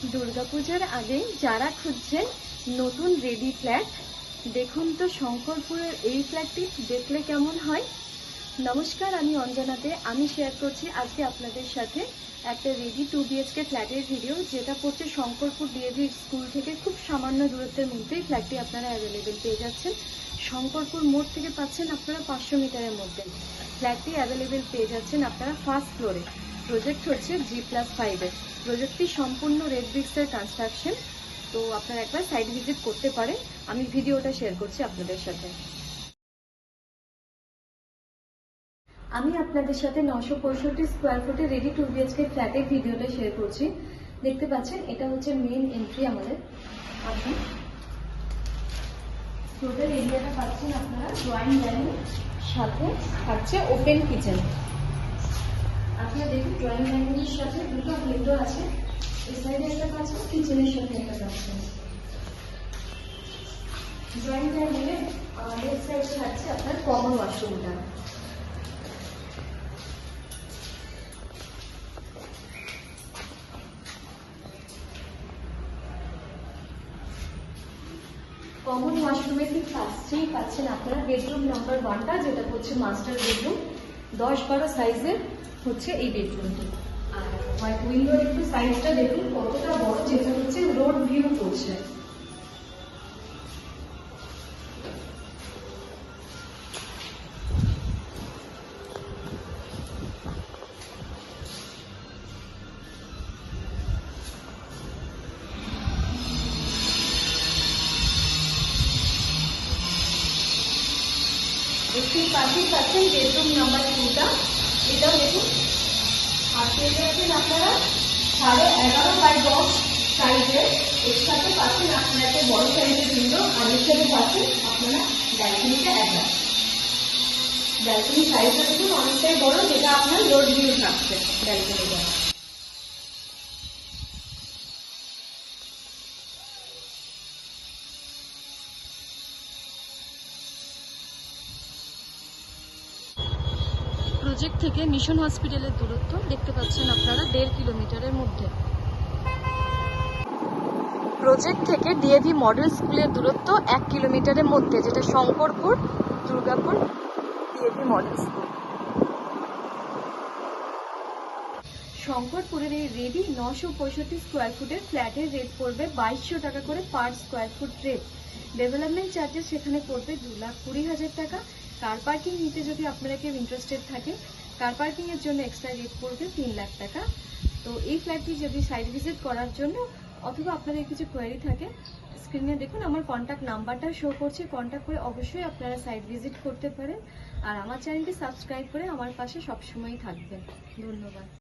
পুজোর আগে যারা খুঁজছেন নতুন রেডি ফ্ল্যাট, দেখুন তো শঙ্করপুরের এই ফ্ল্যাটটি দেখলে কেমন হয়। নমস্কার, আমি অঞ্জনাতে। আমি শেয়ার করছি আজকে আপনাদের সাথে একটা রেডি টু বিএচকে ফ্ল্যাটের ভিডিও যেটা পড়ছে শঙ্করপুর ডিএভি স্কুল থেকে খুব সামান্য দূরত্বের মধ্যেই ফ্ল্যাটটি আপনারা অ্যাভেলেবেল পেয়ে যাচ্ছেন। শঙ্করপুর মোড় থেকে পাচ্ছেন আপনারা পাঁচশো মিটারের মধ্যে। ফ্ল্যাটটি অ্যাভেলেবেল পেয়ে যাচ্ছেন আপনারা ফার্স্ট ফ্লোরে প্রজেক্ট হচ্ছে জি প্লাস ফাইভের প্রজেক্টটি সম্পূর্ণ রেড ব্রিক্সের কনস্ট্রাকশন তো আপনারা একবার সাইড ভিজিট করতে পারেন। আমি ভিডিওটা শেয়ার করছি আপনাদের সাথে। আমি আপনাদের সাথে নশো পঁয়ষট্টি স্কোয়ার ফুটে রেডি টু বিএচকে ফ্ল্যাটের ভিডিওটা শেয়ার করছি। দেখতে পাচ্ছেন, এটা হচ্ছে মেন এন্ট্রি আমাদের। আপনি টোটাল এরিয়াটা পাচ্ছেন আপনারা ড্রয়িং ডাইনিং সাথে। থাকছে ওপেন কিচেন আপনারা দেখুন ড্রয়িং সাথে দুটো উইন্ডো আছে। এই সাইডে একটা পাচ্ছেন কিচেনের সাথে একটা পাচ্ছেন ড্রয়িং লেফট সাইডে আপনার কমন ওয়াশরুমটা কমন ওয়াশরুমের ঠিক পাশেই পাচ্ছেন আপনারা বেডরুম নাম্বার ওয়ানটা যেটা হচ্ছে মাস্টার বেডরুম দশ বারো সাইজের হচ্ছে এই বেডরুমটি আর উইন্ডোর একটু সাইজটা দেখুন, কতটা বড়, যেটা হচ্ছে রোড ভিউ করছে। দেখুন পাশেই পাচ্ছেন বেডরুম নাম্বার টুটা এটাও দেখুন। আর পেয়ে যাচ্ছেন আপনারা, সাড়ে এগারো বাই দশ সাইজের এর। সাথে পাচ্ছেন আপনারা একটা বড় সাইজের উইন্ডো আর এর সাথে পাচ্ছেন আপনারা ব্যালকনিটা একটা ব্যালকনি সাইজটা দেখুন, অনেকটাই বড়, যেটা আপনার লোড ভিউ থাকছে ব্যালকনিটা প্রজেক্ট থেকে মিশন হসপিটালের দূরত্ব দেখতে পাচ্ছেন আপনারা দেড় কিলোমিটারের মধ্যে। প্রজেক্ট থেকে ডিএভি মডেল স্কুলের দূরত্ব এক কিলোমিটারের মধ্যে, যেটা Shankarpur, Durgapur DAV model school শঙ্করপুরের এই রেডি নশো পঁয়ষট্টি স্কোয়ার ফুটের ফ্ল্যাটের রেট পড়বে বাইশশো টাকা করে per square foot rate development charges সেখানে পড়বে দু লাখ কুড়ি হাজার টাকা। কার পার্কিং নিতে যদি আপনারা কেউ ইন্টারেস্টেড থাকে কার পার্কিংয়ের জন্য এক্সট্রা রেট পড়বে তিন লাখ টাকা। তো এই ফ্ল্যাটটি যদি সাইট ভিজিট করার জন্য অথবা আপনাদের কিছু কোয়ারি থাকে স্ক্রিনে দেখুন আমার কন্ট্যাক্ট নাম্বারটা শো করছে। কন্ট্যাক্ট করে অবশ্যই আপনারা সাইট ভিজিট করতে পারেন। আর আমার চ্যানেলটি সাবস্ক্রাইব করে আমার পাশে সবসময়ই থাকবেন। ধন্যবাদ।